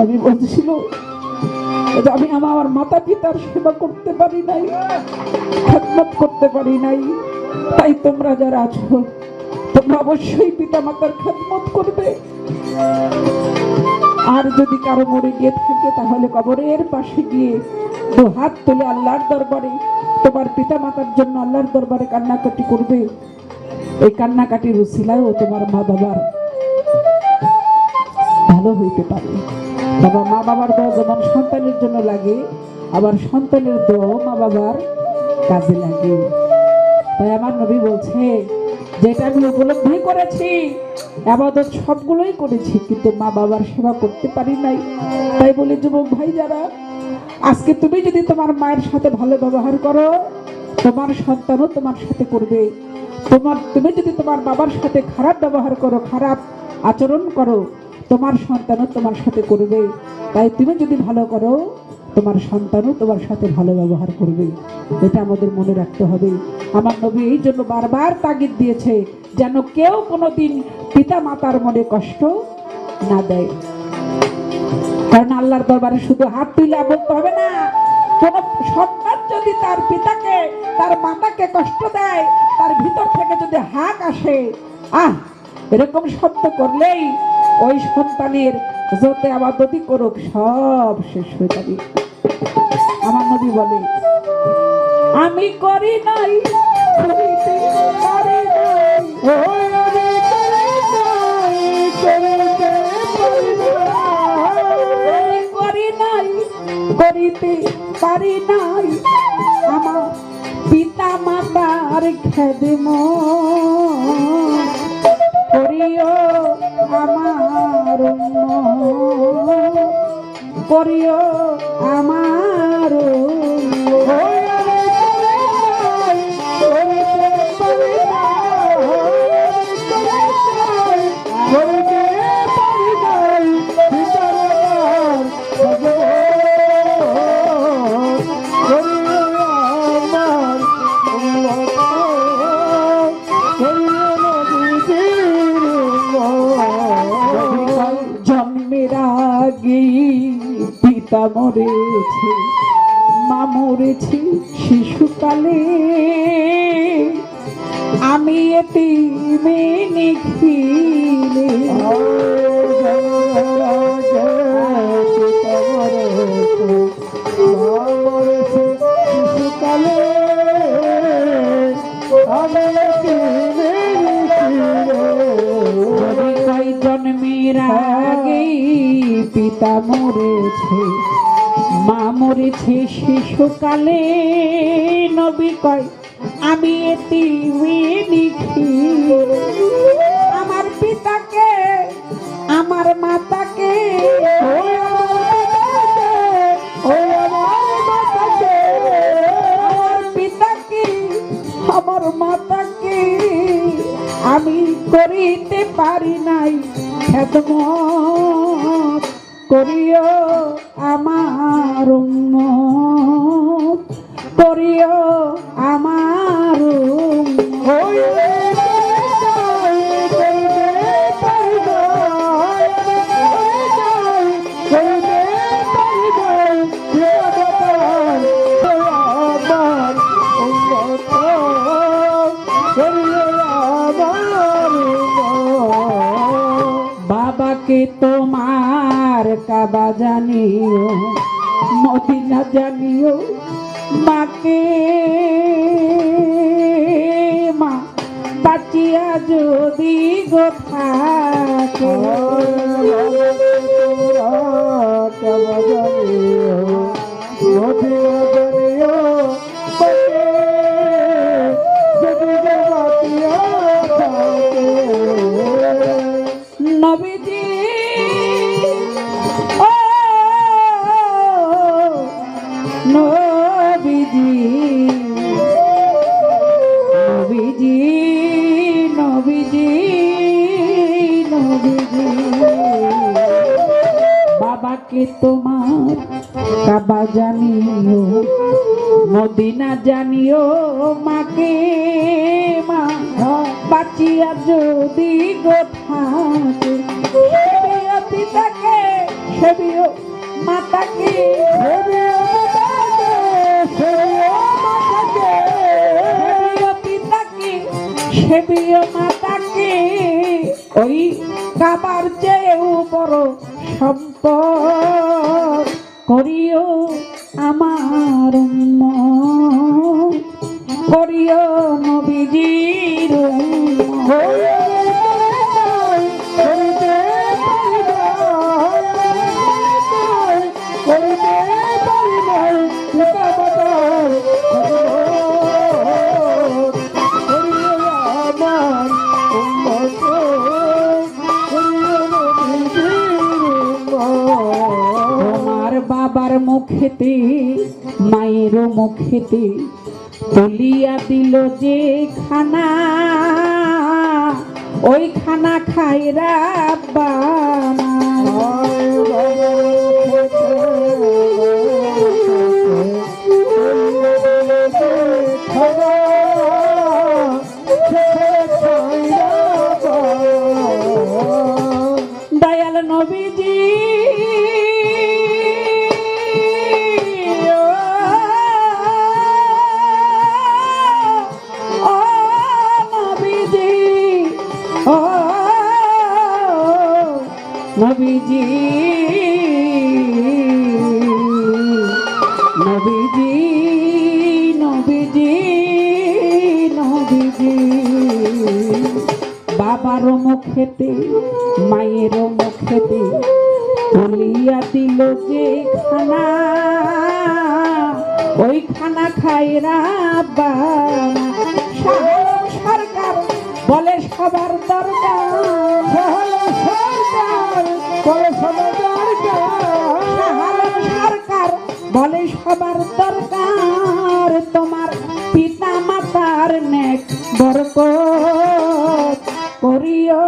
নবী বলছিল আমি আমার মাতা পিতার সেবা করতে পারি নাই, খেদমত করতে পারি নাই। তাই তোমরা যারা আছো, তোমরা অবশ্যই পিতা মাতার খেদমত করবে। আর যদি কারও মরে গিয়ে থাকে, তাহলে কবরের পাশে গিয়ে দু হাত তুলে আল্লাহর দরবারে, তোমার পিতা মাতার জন্য আল্লাহর দরবারে কান্নাকাটি করবে। এই কান্নাকাটির উসিলায়ও তোমার মা বাবার ভালো হইতে পারে। বাবা, মা বাবার দোয়া যেমন সন্তানের জন্য লাগে, আবার সন্তানের দোয়াও মা বাবার কাজে লাগে। তাই আমার নবী বলছে, যেটা আমি উপলব্ধি করেছি, আবাদত সবগুলোই করেছি, কিন্তু মা বাবার সেবা করতে পারি নাই। তাই বলে, যুবক ভাই যারা আজকে তুমি যদি তোমার মায়ের সাথে ভালো ব্যবহার করো, তোমার সন্তানও তোমার সাথে করবে। তোমার, তুমি যদি তোমার বাবার সাথে খারাপ ব্যবহার করো, খারাপ আচরণ করো তোমার সন্তানও তোমার সাথে করবে। তাই তুমি যদি ভালো করো, তোমার সন্তানও তোমার সাথে ভালো ব্যবহার করবে। এটা আমাদের মনে রাখতে হবে। আমার নবী এই জন্য বারবার তাগিদ দিয়েছে, যেন কেউ কোনো দিন পিতা মাতার মনে কষ্ট না দেয়। কারণ আল্লাহর দরবারে শুধু হাত তুলে বলতে হবে না। কোন সন্তান যদি তার পিতাকে, তার মাতাকে কষ্ট দেয়, তার ভিতর থেকে যদি হাক আসে, আহ, এরকম শব্দ করলেই ওই সন্তানের যত আবাদতি করুক, সব শেষ হয়ে যাবে। আমার নবী বলে, আমি করি নাই, করিতে পারি নাই আমার পিতা মাতার খেদম করিও আমার। করিও আমার মরেছে মা মরেছে শিশুকালে আমি এটি মেনে খিলে। জন্মের আগে পিতা মরেছে মা মরেছে শিশুকালে, নবী কয়, আমি এটি লিখি আমার পিতাকে, আমার মাতাকে আমার মাতাকে, আমি করিতে পারি নাই খেদমত করিও আমার উন্নত করিও আমার বাবাকে কাবা জানিও মদিনা জানিও মাকে মা বাঁচিয়া যদি নবীজি নবীজি নবীজি নবীজি নবীজি। বাবাকে তোমার কাবা জানিও, মদিনা জানিও, মাকে মা বাঁচিয়া যদি গো থাকে পিতাকে সেবিও মাতাকে সেবিও মাতাকে ওই কাবার চেয়েও বড় সম্পদ করিও আমার করিও নবীজির বাবার মুখেতে মায়ের মুখেতে তুলিয়া দিল যে খানা। ওই খানা খাইরা রাব্বানা নবীজি নবীজি নবীজি বাবার মুখেতে, মায়ের মুখেতে তুলিয়া দিল যে খানা। ওই খানা শাহ সরকার বলে সবার দরকার শাহালম বলে সবার দরকার তোমার পিতা মাতার নেক বরকত করিও।